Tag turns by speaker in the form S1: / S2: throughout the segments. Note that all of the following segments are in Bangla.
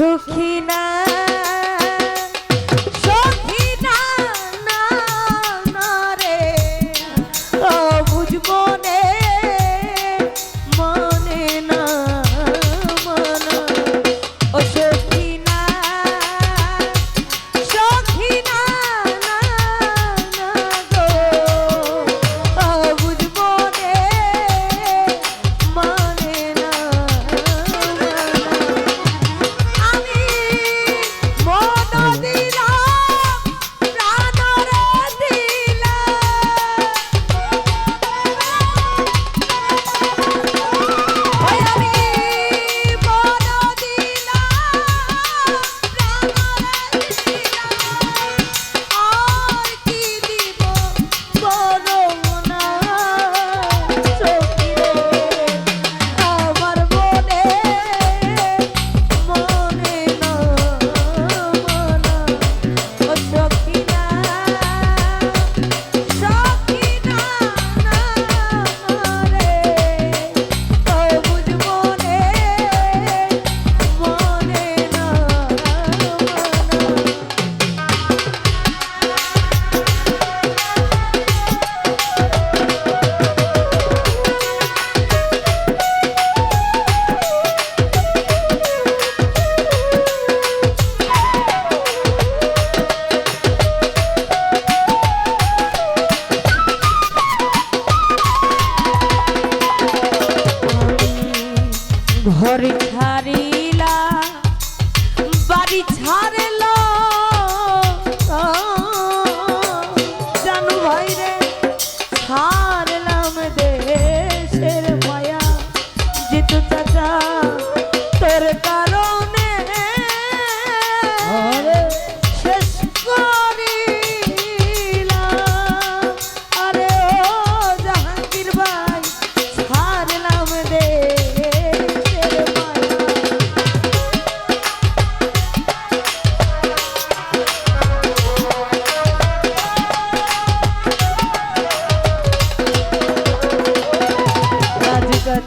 S1: সুখী না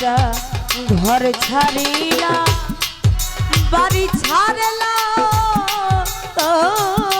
S1: রাজকাচা ঘর ছাড়িলা বাড়ি ছাড়লা। আমি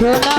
S1: 没有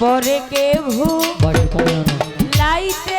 S1: পরে কেভু লাইতে